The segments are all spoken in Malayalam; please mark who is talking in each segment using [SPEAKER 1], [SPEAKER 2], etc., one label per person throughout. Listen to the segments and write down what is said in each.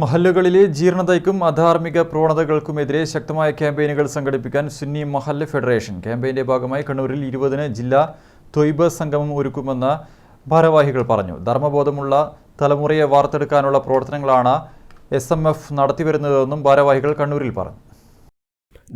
[SPEAKER 1] മഹല്ലുകളിലെ ജീർണതയ്ക്കും അധാർമിക പ്രവണതകൾക്കുമെതിരെ ശക്തമായ ക്യാമ്പയിനുകൾ സംഘടിപ്പിക്കാൻ സുന്നി മഹല്ല് ഫെഡറേഷൻ. ക്യാമ്പയിന്റെ ഭാഗമായി കണ്ണൂരിൽ ഇരുപതിന് ജില്ലാ തൊയ്ബ സംഗമം ഒരുക്കുമെന്ന് ഭാരവാഹികൾ പറഞ്ഞു. ധർമ്മബോധമുള്ള തലമുറയെ വാർത്തെടുക്കാനുള്ള പ്രവർത്തനങ്ങളാണ് എസ് എം എഫ് നടത്തിവരുന്നതെന്നും ഭാരവാഹികൾ കണ്ണൂരിൽ പറഞ്ഞു.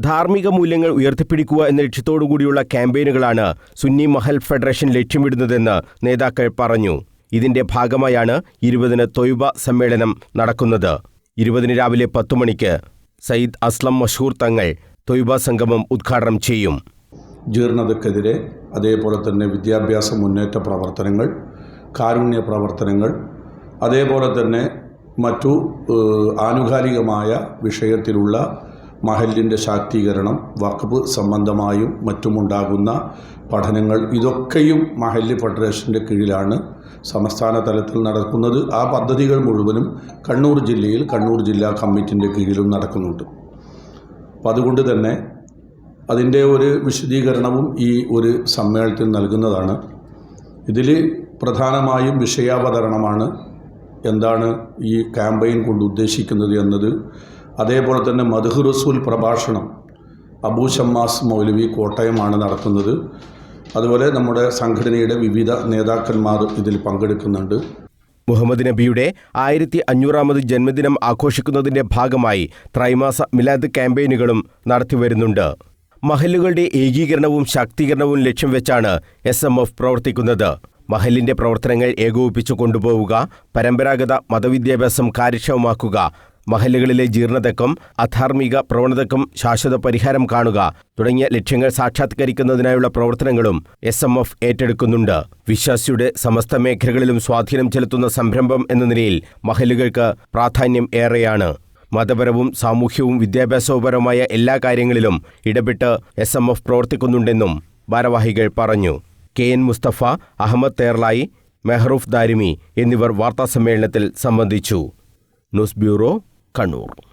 [SPEAKER 2] ധാർമ്മിക മൂല്യങ്ങൾ ഉയർത്തിപ്പിടിക്കുക എന്ന ലക്ഷ്യത്തോടുകൂടിയുള്ള ക്യാമ്പയിനുകളാണ് സുന്നി മഹൽ ഫെഡറേഷൻ ലക്ഷ്യമിടുന്നതെന്ന് നേതാക്കൾ പറഞ്ഞു. ഇതിന്റെ ഭാഗമായാണ് ഇരുപതിന് തൊയ്ബ സമ്മേളനം നടക്കുന്നത്. ഇരുപതിന് രാവിലെ പത്തു മണിക്ക് സയ്യിദ് അസ്ലം മഷൂർ തങ്ങൾ തൊയ്ബ സംഗമം ഉദ്ഘാടനം ചെയ്യും.
[SPEAKER 3] ജീർണതക്കെതിരെ അതേപോലെ തന്നെ വിദ്യാഭ്യാസ മുന്നേറ്റ പ്രവർത്തനങ്ങൾ കാരുണ്യ പ്രവർത്തനങ്ങൾ അതേപോലെ തന്നെ മറ്റു ആനുകാലികമായ വിഷയത്തിലുള്ള മഹലിന്റെ ശാക്തീകരണം വഖബ് സംബന്ധമായും മറ്റുമുണ്ടാകുന്ന പഠനങ്ങൾ ഇതൊക്കെയും മഹല്ല് ഫെഡറേഷന്റെ കീഴിലാണ് സംസ്ഥാന തലത്തിൽ നടക്കുന്നത്. ആ പദ്ധതികൾ മുഴുവനും കണ്ണൂർ ജില്ലയിൽ കണ്ണൂർ ജില്ലാ കമ്മിറ്റിന്റെ കീഴിലും നടക്കുന്നുണ്ട്. അപ്പം അതുകൊണ്ട് തന്നെ അതിന്റെ ഒരു വിശദീകരണവും ഈ ഒരു സമ്മേളനത്തിൽ നൽകുന്നതാണ്. ഇതിൽ പ്രധാനമായും വിഷയാവതരണമാണ്. എന്താണ് ഈ ക്യാമ്പയിൻ കൊണ്ട് ഉദ്ദേശിക്കുന്നത് എന്നത് അതേപോലെ തന്നെ മധുഹ് റസൂൽ പ്രഭാഷണം അബൂ ഷമ്മാസ് മൗലവി കോട്ടയമാണ് നടത്തുന്നത്. അതുപോലെ നമ്മുടെ സംഘടനയുടെ വിവിധ നേതാക്കന്മാർ ഇതിൽ പങ്കെടുക്കുന്നുണ്ട്.
[SPEAKER 2] മുഹമ്മദ് നബിയുടെ ആയിരത്തി അഞ്ഞൂറാമത് ജന്മദിനം ആഘോഷിക്കുന്നതിന്റെ ഭാഗമായി ത്രൈമാസ മിലാദ് ക്യാമ്പയിനുകളും നടത്തിവരുന്നുണ്ട് മഹലുകളുടെ ഏകീകരണവും ശാക്തീകരണവും ലക്ഷ്യം വെച്ചാണ് എസ് എം എഫ് പ്രവർത്തിക്കുന്നത്. മഹലിന്റെ പ്രവർത്തനങ്ങൾ ഏകോപിപ്പിച്ചു കൊണ്ടുപോവുക പരമ്പരാഗത മതവിദ്യാഭ്യാസം കാര്യക്ഷമമാക്കുക മഹല്ലുകളിലെ ജീർണതക്കും അധാർമിക പ്രവണതക്കും ശാശ്വത പരിഹാരം കാണുക തുടങ്ങിയ ലക്ഷ്യങ്ങൾ സാക്ഷാത്കരിക്കുന്നതിനായുള്ള പ്രവർത്തനങ്ങളും എസ് എം എഫ് ഏറ്റെടുക്കുന്നുണ്ട്. വിശ്വാസിയുടെ സമസ്ത മേഖലകളിലും സ്വാധീനം ചെലുത്തുന്ന സംരംഭം എന്ന നിലയിൽ മഹല്ലുകൾക്ക് പ്രാധാന്യം ഏറെയാണ്. മതപരവും സാമൂഹ്യവും വിദ്യാഭ്യാസപരവുമായ എല്ലാ കാര്യങ്ങളിലും ഇടപെട്ട് എസ് എം എഫ് പ്രവർത്തിക്കുന്നുണ്ടെന്നും ഭാരവാഹികൾ പറഞ്ഞു. കെ എൻ മുസ്തഫ അഹമ്മദ് തേർലായി മെഹ്റൂഫ് ദാരിമി എന്നിവർ വാർത്താസമ്മേളനത്തിൽ സംബന്ധിച്ചു. News bureau Kannur.